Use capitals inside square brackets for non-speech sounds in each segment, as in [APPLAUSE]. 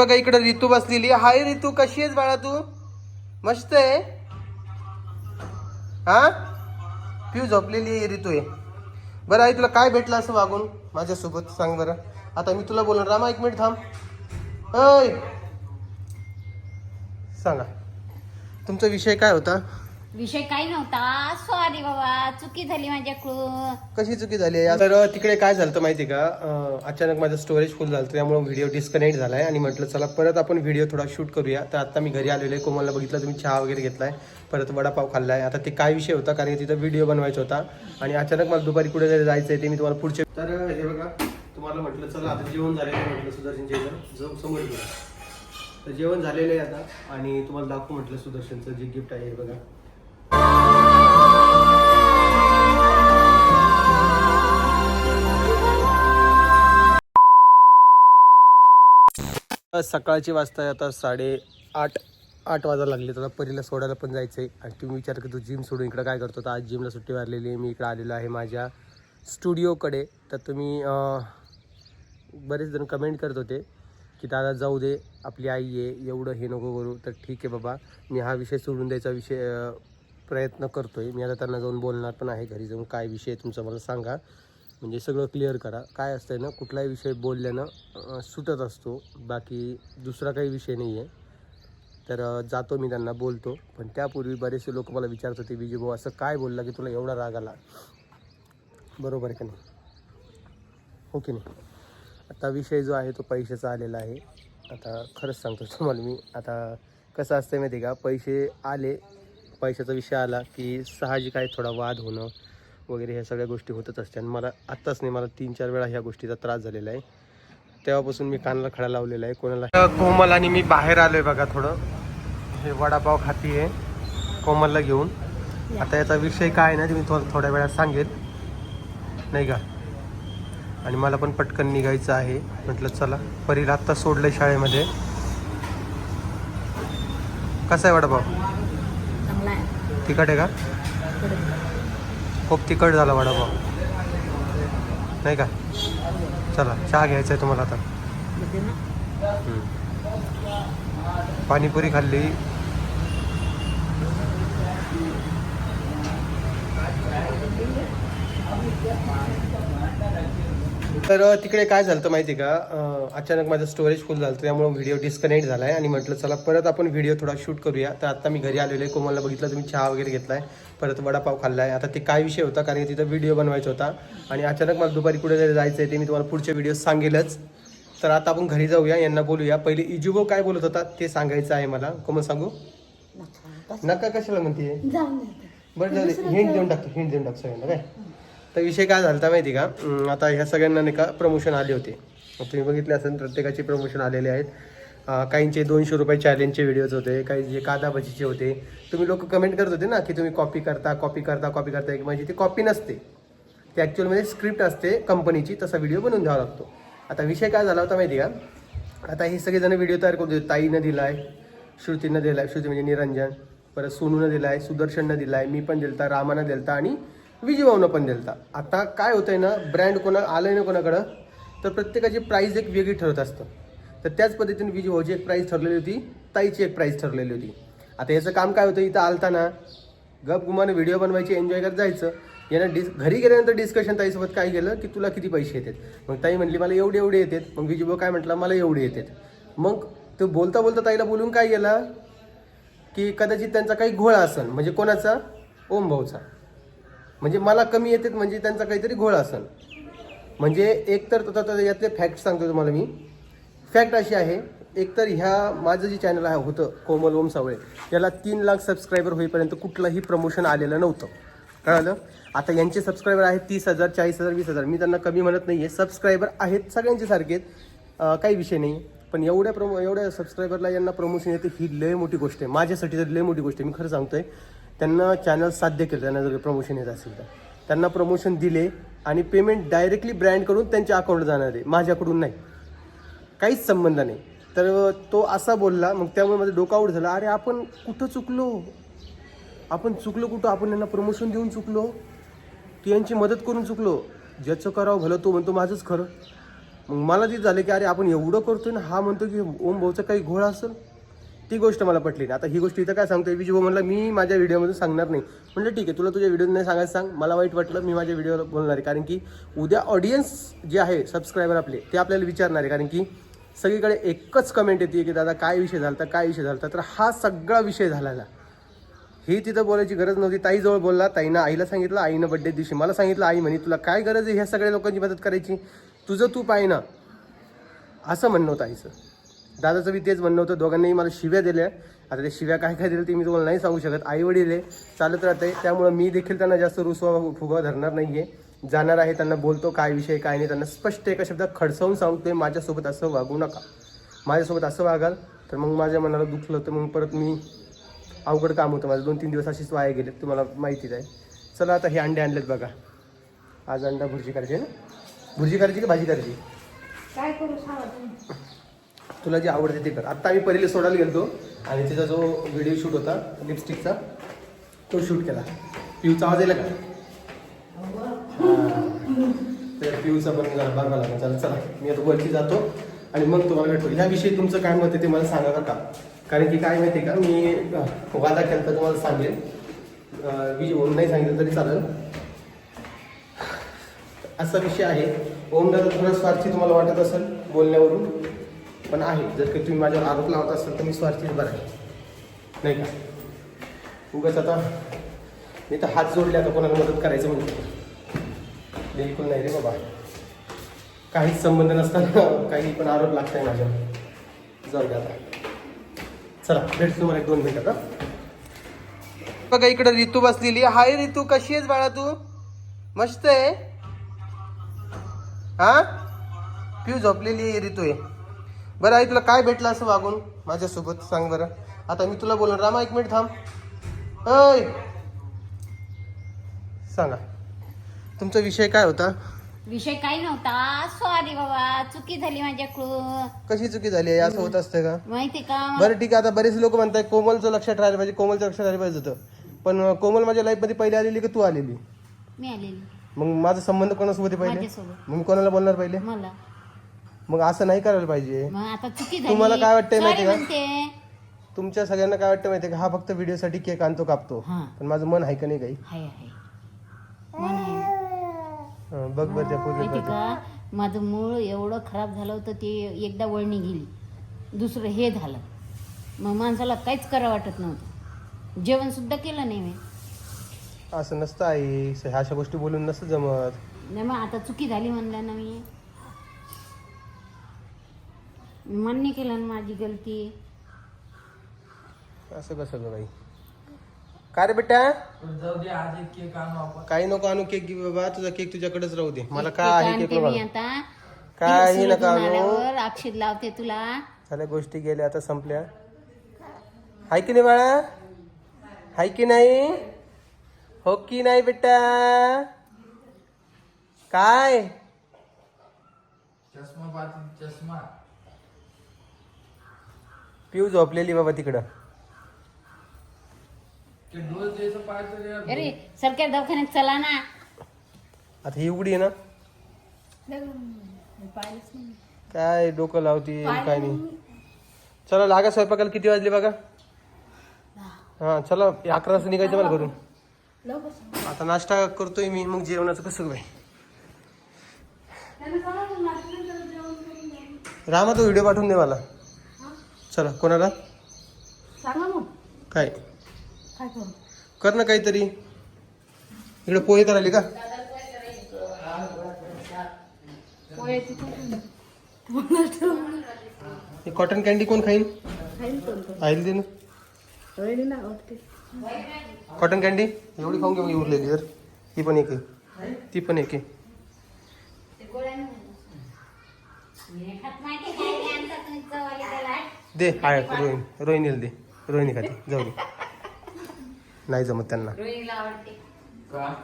बघा इकडे ऋतू बसलेली आहे. हाय ऋतू कशी आहेस बाळा तू? मस्त आहे? हा? पिऊ झोपलेली आहे ऋतू आहे बरं आई तुला काय भेटलं असं वागून? माझ्यासोबत सांग बरं. आता मी तुला बोलणार. रामा एक मिनिट थांब. अय सांगा. तुमचा विषय काय होता? विषय काही नव्हता. सॉरी बाबा चुकी झाली माझ्याकडून. कशी चुकी झाली आहे? तर तिकडे काय झालं होतं माहिती का? अं, अचानक माझं स्टोरेज फुल झालं त्यामुळे व्हिडिओ डिस्कनेक्ट झालाय आणि म्हटलं चला परत आपण व्हिडिओ थोडा शूट करूया. तर आता मी घरी आलेलो आहे. कोमलला बघितलं तुम्ही चहा वगैरे घेतलाय. परत वडापाव खाल्लाय. आता ते काय विषय होता? कारण की तिथं व्हिडिओ बनवायचा होता. आणि अचानक मला दुपारी कुठे जरी जायचं आहे ते मी तुम्हाला पुढचे तर हे बघा तुम्हाला म्हटलं चला आता जेवण झालेलं आहे म्हटलं सुदर्शनच्या इथं जो समोर घेऊया. तर जेवण झालेलं आहे आता. आणि तुम्हाला दाखवू म्हटलं सुदर्शनचं जे गिफ्ट आहे हे बघा. सकाळची वाजता आता साडे आठ आठ वाजायला लागले तर परीला सोडायला पण जायचं आहे आणि तुम्ही विचार की तू जिम सोडून इकडं काय करतो? तर आज जिमला सुट्टी मारलेली आहे मी इकडं आलेलो आहे माझ्या स्टुडिओकडे तर तुम्ही बरेच जण कमेंट करत होते की दादा जाऊ दे आपली आई आहे एवढं हे नको करू. तर ठीक आहे बाबा मी हा विषय सोडून द्यायचा विषय प्रयत्न करतो आहे मी आता त्यांना जाऊन बोलणार पण आहे घरी जाऊन काय विषय तुमचा मला सांगा. म्हणजे सगळं क्लिअर करा. काय असतं ना कुठलाही विषय बोलल्यानं सुटत असतो. बाकी दुसरा काही विषय नाही आहे तर जातो मी त्यांना बोलतो. पण त्यापूर्वी बरेचसे लोक मला विचारत होते विजय भाऊ असं काय बोलला की तुला एवढा राग आला? बरोबर आहे का नाही? हो की नाही? आता विषय जो आहे तो पैशाचा आलेला आहे. आता खरंच सांगतो तुम्हाला मी. आता कसं असतं माहिती आहे का? पैसे आले पैशाचा विषय आला की साहजिक आहे थोडा वाद होणं वगैरे ह्या सगळ्या गोष्टी होतच असतात. आणि मला आत्ताच नाही मला तीन चार वेळा ह्या गोष्टीचा त्रास झालेला आहे. तेव्हापासून मी कानाला खडा लावलेला आहे. कोणाला कोमल आणि मी बाहेर आलोय बघा थोडं. हे वडापाव खाती आहे. कोमलला घेऊन. आता याचा विषय काय ना ते मी थोडं थोड्या वेळात सांगेल. नाही का? आणि मला पण पटकन निघायचं आहे. म्हटलं चला परीला आत्ता सोडलं शाळेमध्ये. कसा आहे वडापाव? तिखट आहे का? खूप तिखट झाला वडापाव. नाही का? चला चहा घ्यायचा आहे तुम्हाला आता. पाणीपुरी खाल्ली. तर तिकडे काय झालं होतं माहिती आहे का अचानक माझं स्टोरेज फुल झालं त्यामुळे व्हिडिओ डिस्कनेक्ट झाला आहे आणि म्हटलं चला परत आपण व्हिडिओ थोडा शूट करूया. तर आता मी घरी आलेलो आहे कोमलला बघितलं तुम्ही चहा वगैरे घेतलाय परत वडापाव खाल्लाय. आता ते काय विषय होता? कारण की तिथं व्हिडिओ बनवायचा होता आणि अचानक मला दुपारी कुठे जरी जायचं आहे ते मी तुम्हाला पुढच्या व्हिडिओ सांगेलच. तर आता आपण घरी जाऊया यांना बोलूया. पहिले इजुबो काय बोलत होता ते सांगायचं आहे मला. कोमल सांगू? नका कशाला म्हणते बरं हिंट देऊन टाकतो हिंट देऊन टाकतो सगळ्यांना. काय? तर विषय काय झाला होता माहिती का? आता ह्या सगळ्यांना नाही का प्रमोशन आले होते. तुम्ही बघितले असेल प्रत्येकाचे प्रमोशन आलेले आहेत. काहींचे दोनशे रुपये चॅलेंजचे व्हिडिओज होते काही जे कादाबाजीचे होते. तुम्ही लोक कमेंट करत होते ना की तुम्ही कॉपी करता कॉपी करता कॉपी करता. एक म्हणजे ती कॉपी नसते. ती ॲक्च्युअलमध्ये स्क्रिप्ट असते कंपनीची तसा व्हिडिओ बनवून द्यावा लागतो. आता विषय काय झाला होता माहिती का? आता हे सगळेजण व्हिडिओ तयार करून देतो ताईनं दिलाय श्रुतीनं दिलाय. श्रुती म्हणजे निरंजन. परत सोनूनं दिला आहे सुदर्शननं दिलाय मी पण दिलता रामानं दिलता आणि विजयभाऊनं पण दिलता. आता काय होतंय ना ब्रँड कोणा आलं आहे ना कोणाकडं तर प्रत्येकाची प्राईस एक वेगळी ठरत असतं. तर त्याच पद्धतीने विजयभाऊची एक प्राईस ठरलेली होती ताईची एक प्राईस ठरलेली होती. आता याचं काम काय होतं इथं आलताना गप गुमानं व्हिडिओ बनवायची एन्जॉय करत जायचं. यानं डिस घरी गेल्यानंतर डिस्कशन ताईसोबत काय केलं की तुला किती पैसे येतात? मग ताई म्हणली मला एवढे एवढे येतात. मग विजयभाऊ काय म्हटला मला एवढे येतात. मग तो बोलता बोलता ताईला बोलून काय गेला की कदाचित त्यांचा काही घोळा असन म्हणजे कोणाचा? ओम भाऊचा. म्हणजे मला कमी येतात म्हणजे त्यांचा काहीतरी घोळ असन म्हणजे एक तर यातले फॅक्ट सांगतो तुम्हाला मी. फॅक्ट अशी आहे एकतर ह्या माझं जे चॅनल आहे होतं कोमल ओम सावळे याला तीन लाख सबस्क्रायबर होईपर्यंत कुठलंही प्रमोशन आलेलं नव्हतं. कळालं? आता यांचे सबस्क्रायबर आहेत तीस हजार चाळीस हजार वीस हजार. मी त्यांना कमी म्हणत नाही आहे सबस्क्रायबर आहेत सगळ्यांचे सारखे आहेत काही विषय नाही. पण एवढ्या प्रमो एवढ्या सबस्क्रायबरला यांना प्रमोशन येते ही लय मोठी गोष्ट आहे. माझ्यासाठी तर लय मोठी गोष्ट आहे. मी खरं सांगतो आहे त्यांना चॅनल साध्य केलं त्यांना जर प्रमोशन येत असेल तर. त्यांना प्रमोशन दिले आणि पेमेंट डायरेक्टली ब्रँडकडून त्यांच्या अकाउंटला जाणार आहे. माझ्याकडून नाही. काहीच संबंध नाही. तर तो असा बोलला मग त्यामुळे माझं डोकं झालं. अरे आपण कुठं चुकलो? आपण चुकलो कुठं? आपण यांना प्रमोशन देऊन चुकलो? की यांची मदत करून चुकलो? ज्याचं करावं भलं तो म्हणतो माझंच खरं. मग मला ती झालं की अरे आपण एवढं करतो ना हा म्हणतो की ओम भाऊचा काही घोळा असेल? ती गोष्ट मला पटली नाही. आता ही गोष्ट इथं काय सांगतोय? विजय भाऊ मी माझ्या व्हिडिओमधून सांगणार नाही. म्हणजे ठीक आहे तुला तुझ्या व्हिडिओ नाही सांगायचं सांग. मला वाईट वाटलं मी माझ्या व्हिडिओला बोलणार आहे. कारण की उद्या ऑडियन्स जे आहे सबस्क्रायबर आपले ते आपल्याला विचारणार आहे. कारण की सगळीकडे एकच कमेंट येते की दादा काय विषय झाला काय विषय झाला तर हा सगळा विषय झालेला. ही तिथं बोलायची गरज नव्हती. ताईजवळ बोलला ताईनं आईला सांगितलं आईनं बड्डे दिवशी मला सांगितलं आई म्हणे तुला काय गरज आहे ह्या सगळ्या लोकांची मदत करायची? तुझं तू पाय ना. असं म्हणणं होतं आईचं. दादाचं बी तेच म्हणणं होतं. दोघांनाही मला शिव्या दिल्या. आता त्या शिव्या काय काय दिल्या ते मी तुम्हाला नाही सांगू शकत. आई वडील आहे. चालत राहते. त्यामुळं मी देखील त्यांना जास्त रुसवा फुगवा धरणार नाही आहे जाणार आहे. त्यांना बोलतो काय विषय काय नाही. त्यांना स्पष्ट एका शब्दात खडसावून सांगतोय माझ्यासोबत असं वागू नका. माझ्यासोबत असं वागाल. तर मग माझ्या मनाला दुखलं तर मग परत मी अवघड काम होतं माझं. दोन तीन दिवस अशीच वाया गेलेत तुम्हाला माहितीच आहे. चला आता हे अंडे आणलेत बघा. आज अंडा भुर्जी करायची ना? भुर्जी करायची की भाजी करायची? काय करू सांगा तुला जे आवडते ते कर. आत्ता आम्ही पहिले सोडायला गेलतो आणि तिचा जो व्हिडिओ शूट होता लिपस्टिकचा तो शूट केला. पिऊचा आवाज येईल का? तर पिऊचा पण बघा बघावं चला चला. मी आता वरती जातो आणि मग तुम्हाला भेटतो. ह्याविषयी तुमचं काय मत आहे ते मला सांगा का? कारण की काय माहिती आहे का? मी वादा केला तर तुम्हाला सांगेल. अं, मी ओम नाही सांगितलं तरी चालेल. असा विषय आहे. ओम दादा थोडा स्वार्थी तुम्हाला वाटत असेल बोलण्यावरून? पण आहे. जर काही तुम्ही माझ्यावर आरोप लावत असाल तर मी स्वार्थीच बरं आहे. नाही का? उगाच आता मी तर हात जोडले आता कोणाला मदत करायचं म्हणजे बिलकुल नाही रे बाबा. काहीच संबंध नसताना काही पण आरोप लागताय माझ्यावर. जाऊ द्या आता. चला भेटतो तुम्हाला एक दोन मिनिटात आता बघा इकडे रितू बसलेली. हाय रितू कशी आहेस बाळा तू? मस्त आहे? हा? पिऊ झोपलेली ऋतू रितू आहे बरं आई तुला काय भेटलं असं वागून माझ्यासोबत? सांग बरं. आता मी तुला बोलणार. रामा एक मिनिट थांब. अय सांगा. तुमचा विषय काय होता? विषय काही नव्हता. सॉरी बाबा चुकी झाली माझ्याकडून. कशी चुकी झाली आहे? असं होत असतं का? माहिती का? बरं ठीक आहे. आता बरेच लोक म्हणतात कोमलचं लक्षात राहायला पाहिजे कोमलचं लक्षात राहायला पाहिजे होतं. पण कोमल माझ्या लाईफमध्ये पहिले आलेली का तू आलेली? मी आलेली. मग माझा संबंध कोणासोबत आहे पहिले? माझ्यासोबत. मग मी कोणाला बोलणार पहिले? मला. मग असं नाही करायला पाहिजे. मग आता चुकी झाली. तुम्हाला काय वाटतंय माहिती Sorry का? म्हणते. तुमच्या सगळ्यांना काय वाटतं माहिती का? हा फक्त व्हिडिओसाठी केक आणतो कापतो. हा. पण माझं मन आहे का नाही काही? हाय हाय मन आहे. हं, बघ बरं त्या माहिती का? माझं मूळ एवढं खराब झालं होतं ते एकदा वळणी गेली. दुसरं हे झालं. मग माणसाला काहीच करा वाटत नव्हतं. जेवण सुद्धा केलं नाही मी. असं नसतं आई. ह्या अशा गोष्टी बोलून नसतं जमत. नाही मग आता चुकी झाली म्हणलं ना मी. मान्य केलं ना माझी गलती. असं कसं ग बाई? काय रे बेटा जाऊ दे आज एक केक आणू आपण. काही नको आणू केक घे बाबा तुझा केक तुझ्याकडेच राहू दे. मला काय केक आहे केक आणते मी नको आता. काही नका आणू. आल्यावर अक्षर लावते तुला. झाल्या गोष्टी गेल्या आता संपल्या. हाय की नाही बाळा? हाय की नाही? हो की नाही बेटा काय? चष्मा पाहते चष्मा. पिऊ झोपलेली बाबा तिकडं. अरे सरकारी दवाखान्यात चला ना. आता ही उघडी आहे ना. काय डोकं लावती काय नाही. चला लागा स्वयंपाकाला किती वाजले बघा? हा चला अकरा वाजता निघायचं मला घरून. आता नाश्ता करतोय मी मग जेवणाचं कसं बाई रामा तो व्हिडिओ पाठवून दे मला. चला कोणाला? सांगा मग. काय? काय करू? कर ना काहीतरी. इकडे पोहे करायले का? हे कॉटन कॅन्डी कोण खाईन आईल दे ना. कॉटन कॅन्डी एवढी खाऊन घे मग उरलेली जर ही पण एक आहे. ती पण एक आहे माहिती काय ते आणतात तुम्ही चवाले त्याला दे हाय रोहिणी रोहिणीला दे. रोहिणी खाते जाऊ दे. नाही जमत त्यांना. रोहिणीला आवडते. का?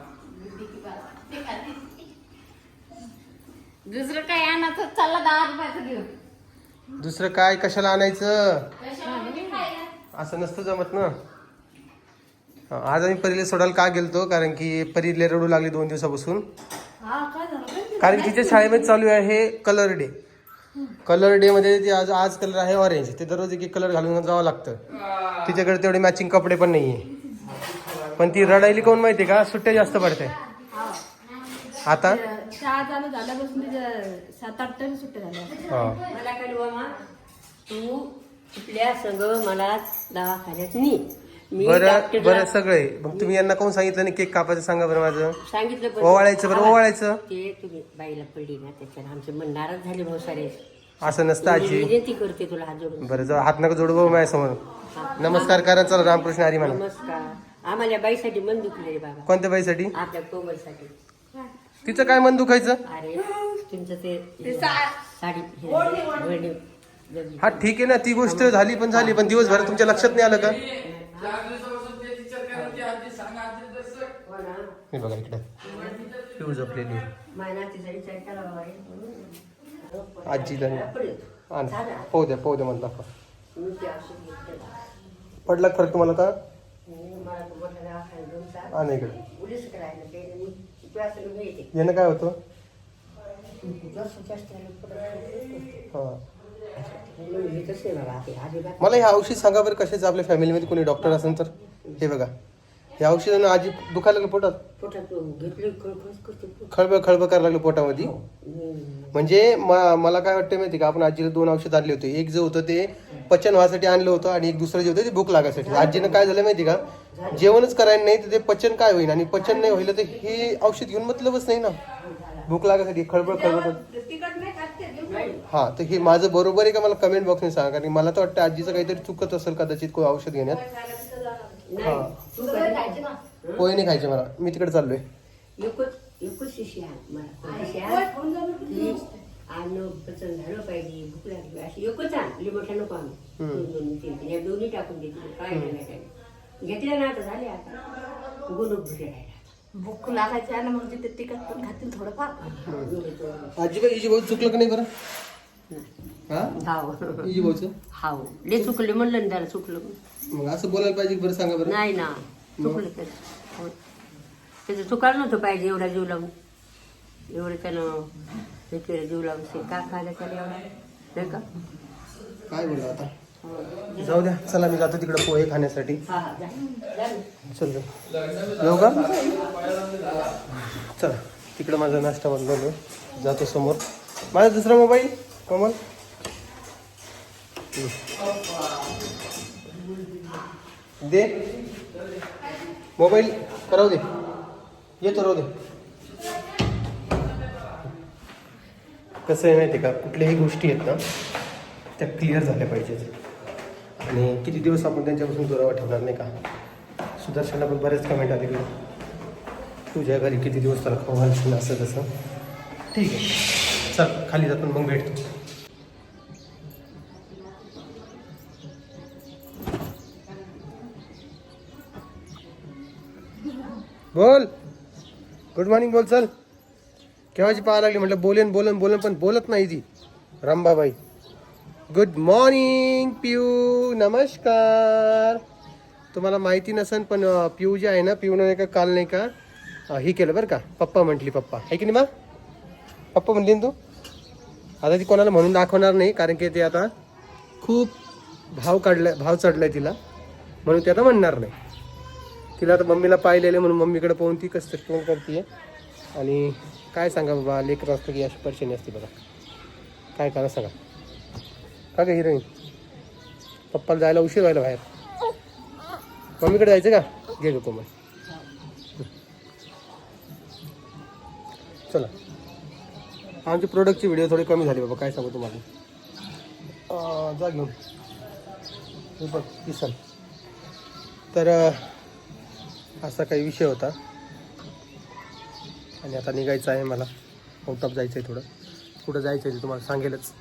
दुसरं काय आणत चालला दहा रुपयाचं घेऊन दुसरं काय? कशाला आणायचं? कशाला खायला असं नसतं जमत ना. हा, आज आम्ही परीला सोडायला का गेलतो? कारण की परीले रडू लागली दोन दिवसापासून. हा काय झालं? कारण तिच्या शाळेमध्ये चालू आहे हे कलर डे कलर डे मध्ये ते आज आज कलर आहे ऑरेंज ते दररोज एक एक कलर घालून जावं लागतं. तिच्याकडे तेवढे मॅचिंग कपडे पण नाहीये. पण ती रडायली कोण माहितीये का? सुट्ट्या जास्त पडते आता? हा. तू कुठल्या संग मला दवाखान्यात नी. मी बरं डॉक्टरला बरं सगळे. मग तुम्ही यांना कोण सांगितलं नाही केक कापायचं सांगा बरं माझं? सांगितलं पण ओवाळायचं बरं ओवाळायचं. ते तुम्ही बाईला पडली ना त्याच्यानं आमचे मन नाराज झाले भाऊ सारे. असं नसतं मी आजी. विनंती करते तुला हात जोडून. बरं जाऊ हात नका जोडू भाऊ माझ्यासमोर. नमस्कार करा चला रामकृष्ण हरी म्हणा. नमस्कार. आम्हाला बाईसाठी मन दुखले रे बाबा. कोणत्या बाईसाठी? आपल्या कोमलसाठी. तिचं काय मन दुखायचं? अरे तुमचं ते साडी हे, वळणी, जगली. हा ठीक आहे ना ती गोष्ट झाली पण झाली पण दिवसभर तुमच्या लक्षात नाही आलं का? दिवसापासून ते आजी सांगा आजी तसं हो ना हे बघा इकडे पिऊ झोपलेली आहे. विचार. आजीला नाही. आण. झालं. पाहू द्या पाहू द्या दाखवा मी ते औषध घेतलं. पडला का फरक तुम्हाला का मी मला तो मोठा दवाखान्यात घेऊन चाल. नाही इकडे पोलीस करायला ते मी तुला सगळं येते यानं काय होतं हा हे मला हे औषध सांगा बरं कशाचं? आपल्या फॅमिलीमध्ये कोणी डॉक्टर असेल तर? हे बघा. हे औषधानं आजी दुखायला लागलं पोटात? पोटात घेतलं खळखळच करते पोट. खळबळ खळबळ करायला लागलं पोटामध्ये? हम्म. म्हणजे म- मला काय वाटतं माहिती का? आपण आजीला दोन औषध आणले होते. एक जे होतं ते पचन व्हासाठी आणलं होतं आणि एक दुसरं जे होतं ते भूक लागायसाठी. आजीनं काय झालं माहिती का? जेवणच करायला नाही तर ते पचन काय होईल आणि पचन नाही होईल तर हे औषध घेऊन मतलबच नाही ना? भूक लागायसाठी खळबळ खळबळ हा तर हे माझं बरोबर आहे का? मला कमेंट बॉक्सने सांगा. कारण मला तर वाटतं आजीचं काहीतरी चुकत असेल कदाचित कोण औषध घेण्यात. ना पोहे नाही खायचे मला. मी तिकडे चाललोय. घेतल्या ना आता झाले आता. गुण भुके राहिला भूक लागायची आणि मग तिथे तिखट पण खातील थोडंफार. आजीबाई इजी भाऊ चुकलं का नाही बरं? हा? हाव. इजी भाऊचं? हाव. लय चुकले म्हणलं ना त्याला चुकलं मग असं बोलायला पाहिजे बरं सांगा बरं. नाही ना. चुकलं त्याचं हो. त्याचं चुकायला नव्हतं पाहिजे एवढा जीव लावून. एवढं त्यानं हे केलं जीव लावून. ते का खायला त्याला एवढा? नाही का? काय बोलला आता. जाऊ द्या. चला मी जातो तिकडे पोहे खाण्यासाठी. चल जाऊ. येऊ का? चला तिकडं माझा नाश्ता बनवलो जातो समोर. माझा दुसरा मोबाईल कमल. दे. मोबाईल करावं दे. येतो राहू दे. कसं आहे माहिती का? कुठल्याही गोष्टी आहेत ना त्या क्लिअर झाल्या पाहिजेत. आणि किती दिवस आपण त्यांच्यापासून दुरावा ठेवणार नाही का? सुदर्शनला पण बरेच कमेंट आले की तुझ्या घरी किती दिवस तर खाऊ घालशील असं तसं? ठीक आहे. चल खाली जातो मग भेटतो. बोल. गुड मॉर्निंग बोल चल. केव्हाची पाहा लागली? म्हटलं बोलेन बोलन बोलन पण बोलत नाही ती. रंबाबाई गुड मॉर्निंग पियू नमस्कार तुम्हाला माहिती नसेल पण पिऊ पियू जे आहे ना पियूनं नाही का काल नाही का ही केलं बरं का पप्पा म्हटली पप्पा. आहे की नाही मा? पप्पा म्हणली ना तू? आता ती कोणाला म्हणून दाखवणार नाही कारण की ते आता खूप भाव काढला भाव चढलाय तिला. म्हणून ते आता म्हणणार नाही. तिला आता मम्मीला पाहिलेले म्हणून मम्मीकडे पाहून ती कसं फोन करते आणि काय सांगा बाबा लेकर असतं की अशी परेशानी असते बघा. काय करा सांगा. का ग हिरोईन? पप्पाला जायला उशीर व्हायला बाहेर. मम्मीकडे जायचं का? घे ग कोमल. चला. आमची प्रोडक्टची व्हिडिओ थोडी कमी झाली बाबा काय सांगू तुम्हाला? जा घेऊन. बघ किसन. तर असा काही विषय होता. आणि आता निघायचं आहे मला. आउट ऑफ जायचं आहे थोडं. कुठं जायचं आहे ते तुम्हाला सांगेलच.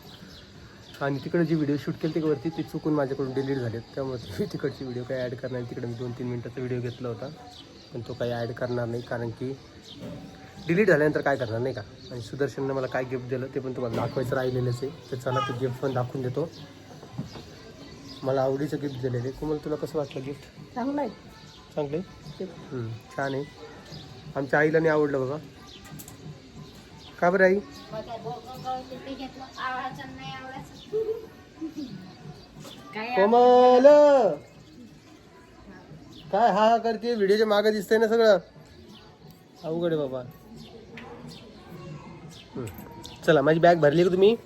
आणि तिकडे जी व्हिडिओ शूट केली ती वरती ती चुकून माझ्याकडून डिलीट झालेत. त्यामुळे ती तिकडची व्हिडिओ काही ॲड करणार नाही. तिकडे मी दोन तीन मिनटाचा व्हिडिओ घेतला होता. पण तो काही ॲड करणार नाही कारण की डिलीट झाल्यानंतर काय करणार नाही का? आणि सुदर्शननं मला काय गिफ्ट दिलं ते पण तुम्हाला दाखवायचं राहिलेलंच आहे. तर चला ते गिफ्ट पण दाखवून देतो. मला आवडीचं गिफ्ट दिलेलं आहे. कुमल तुला कसं वाटलं गिफ्ट चांगलं आहे. चांगले छान आहे. आमच्या आईला नाही आवडलं बाबा का बरं आई? कोमल! काय हा हा करते? व्हिडिओच्या मागे दिसतंय ना सगळं. अवघड आहे बाबा. चला माझी बॅग भरली का तुम्ही?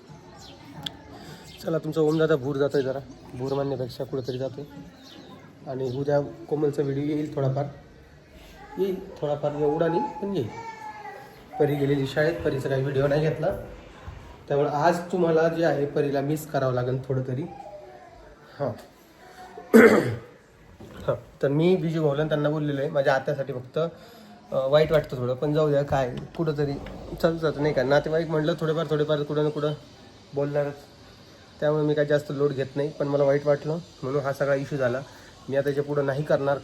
चला तुमचा ओम दादा भूर जातोय जरा. भूर मानण्यापेक्षा कुठेतरी जातोय. आणि उद्या कोमलचा व्हिडिओ येईल थोडाफार. येईल थोडाफार एवढा नाही पण येईल. परी गेलेली शाळेत परीचा काही व्हिडिओ नाही घेतला. त्यामुळे आज तुम्हाला जे आहे परीला मिस करावं लागेल थोडं तरी हां. [COUGHS] हां. तर मी बिजू भाऊला त्यांना बोललेलो आहे माझ्या आत्यासाठी फक्त वाईट वाटतं थोडं पण जाऊ द्या काय कुठंतरी चालतं जातं नाही का? नातेवाईक म्हटलं थोडेफार थोडेफार कुठं ना कुठं बोलणारच. त्यामुळे मी काय जास्त लोड घेत नाही पण मला वाईट वाटलं म्हणून हा सगळा इश्यू झाला. मी आता याच्या पुढं नाही करणार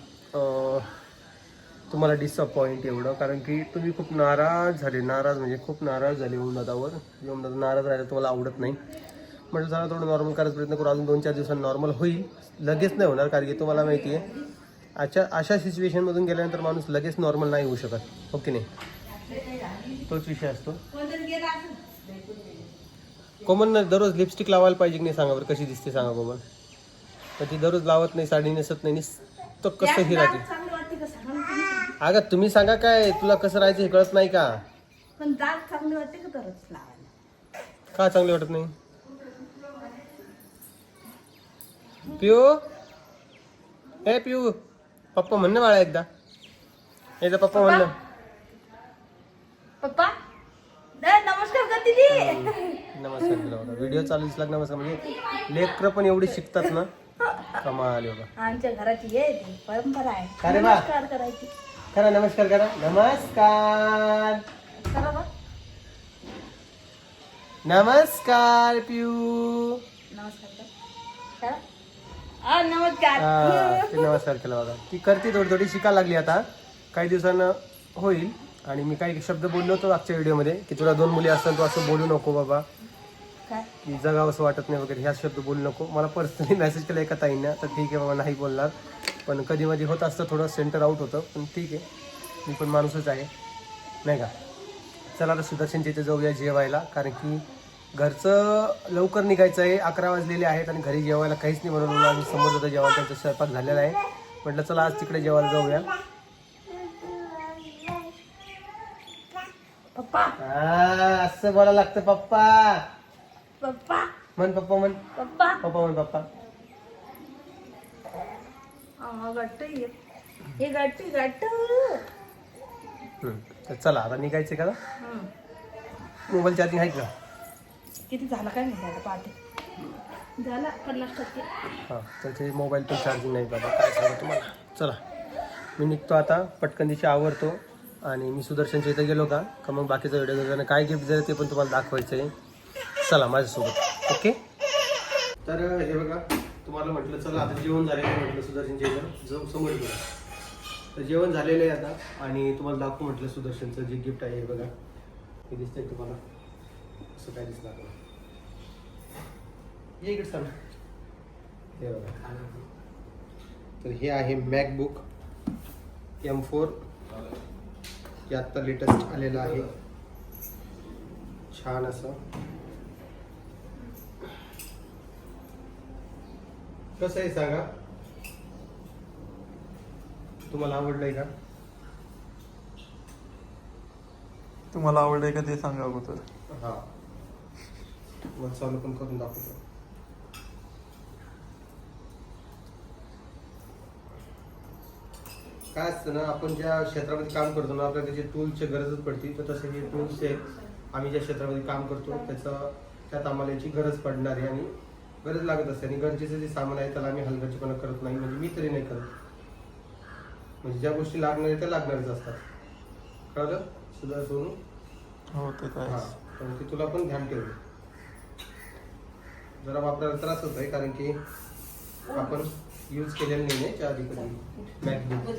तुम्हाला डिसअपॉइंट एवढं कारण की तुम्ही खूप नाराज झाले. नाराज म्हणजे खूप नाराज झाले ओमदादावर ओमदादा नाराज राहायला तुम्हाला आवडत नाही. म्हटलं जरा थोडं नॉर्मल करायचा प्रयत्न करू. अजून दोन चार दिवसांत नॉर्मल होईल. लगेच नाही होणार कारण की तुम्हाला माहिती आहे अशा अशा सिच्युएशनमधून गेल्यानंतर माणूस लगेच नॉर्मल नाही होऊ शकत. ओके नाही? तोच विषय असतो. कोमल दररोज लिपस्टिक लावायला पाहिजे की नाही सांगा बरं? कशी दिसते सांगा कोमल? तर ती दररोज लावत नाही साडी नेसत नाही नुसतं कसंही राहते चांगली वाटते का सांगा ना तुम्ही. अगं तुम्ही सांगा काय? तुला कसं राहायचं हे कळत नाही का? पण दाग चांगली वाटते का तरच लावायला? का चांगले वाटत नाही? पिऊ हे पिऊ पप्पा म्हणणं बाळा एकदा. एकदा पप्पा म्हणणं. पप्पा? दे, नमस्कार कर दीदी. नमस्कार बघा. व्हिडिओ चालू दिसला की नमस्कार म्हणजे लेकरं पण एवढी शिकतात ना. कमाल आहे आमच्या घराची ती परंपरा आहे. नमस्कार करायची. करा नमस्कार करा. नमस्कार. करा बा. नमस्कार पिऊ नमस्कार कर. करा. आ, नमस्कार. हा, ते नमस्कार केला बघा. ती करते थोडी थोडी शिकायला लागली आता. काही दिवसानं होईल. आणि मी काही शब्द बोललो होतो मागच्या व्हिडिओमध्ये की तुला दोन मुली असताना तू असं बोलू नको बाबा. काय? की जगावं असं वाटत नाही वगैरे ह्या शब्द बोलू नको. मला पर्सनली मेसेज केला एका ताईंना तर ठीक आहे बाबा नाही बोलणार. पण कधी मध्ये होत असतं थोडं सेंटर आउट होतं पण ठीक आहे. मी पण माणूसच आहे. नाही का? चला आता सुदर्शनच्या इथे जाऊया जेवायला कारण की घरचं लवकर निघायचं आहे. अकरा वाजलेले आहेत आणि घरी जेवायला काहीच नाही बनवलं. आम्ही समोर होतं जेवण त्यांचा स्वयंपाक झालेला आहे. म्हटलं चला आज तिकडे जेवायला जाऊया. पप्पा. हा, असं बोलायला लागतं पप्पा. पप्पा. म्हण पप्पा म्हण. पप्पा. पप्पा म्हण पप्पा. हा गट्ट ये. हे गट्ट गट्ट हम्म. तर चला आता निघायचं का. मोबाईल चार्जिंग आहे का? किती झाला काय नाही झालं पाहते. झाला पन्नास टक्के. हां तर ते मोबाईल पण चार्जिंग नाही बाबा काय सांगू तुम्हाला? चला मी निघतो आता पटकन दिशी आवरतो आणि मी सुदर्शनच्या इथं गेलो का? का मग बाकीचा व्हिडिओ काय गिफ्ट झालं ते पण तुम्हाला दाखवायचं आहे चला माझ्यासोबत. ओके तर हे बघा तुम्हाला म्हटलं चला आता जेवण झालेलं आहे म्हटलं सुदर्शन जेवण. जो समोर गेला तर जेवण झालेलं आहे आता आणि तुम्हाला दाखवू म्हटलं सुदर्शनचं जे गिफ्ट आहे हे बघा. हे दिसतंय तुम्हाला. असं काय दिसणार ये इकडे सांग हे बघा. तर हे आहे मॅकबुक एम फोर हे आत्ता लेटेस्ट आलेलं आहे. छान असं. कसं आहे सांगा? तुम्हाला आवडलंय का? तुम्हाला आवडलंय का ते सांगा अगोदर. हा. मग चालू पण करून दाखवतो. काय असतं ना आपण ज्या क्षेत्रामध्ये काम करतो ना आपल्याला त्याची टूल्सची गरजच पडते. तर तसे हे टूल्स आहेत. आम्ही ज्या क्षेत्रामध्ये काम करतो त्याचं त्यात आम्हाला याची गरज पडणार आहे. आणि गरज लागत असते आणि गरजेचं जे सामान आहे त्याला आम्ही हलगर्जीपणा करत नाही. म्हणजे मी तरी नाही करत. म्हणजे ज्या गोष्टी लागणार आहेत त्या लागणारच असतात. कळलं? सुद्धा सोनू? हो ते काय हा. पण ते तुला पण ध्यान ठेव. जरा वापरायला त्रास होत आहे कारण की आपण यूज केलेलं नाही आधी कधी? मॅकबुक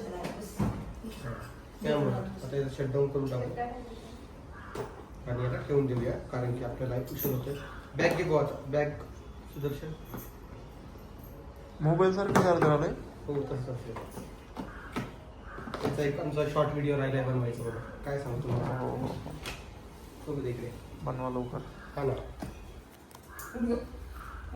त्यामुळे आता शटडाऊन करून टाकू. आणि याला ठेवून देऊया कारण की आपल्याला उशीर होतोय. बॅग घे बॉच बॅग सुदर्शन? मोबाईल सारखं चार्जर आलंय हो तसं असेल. त्याचा एक आमचा शॉर्ट व्हिडिओ राहिलाय बनवायचा बघा. काय सांगतो तुम्हाला? हो हो हो. बघू दे इकडे. बनवा लवकर. हा ना.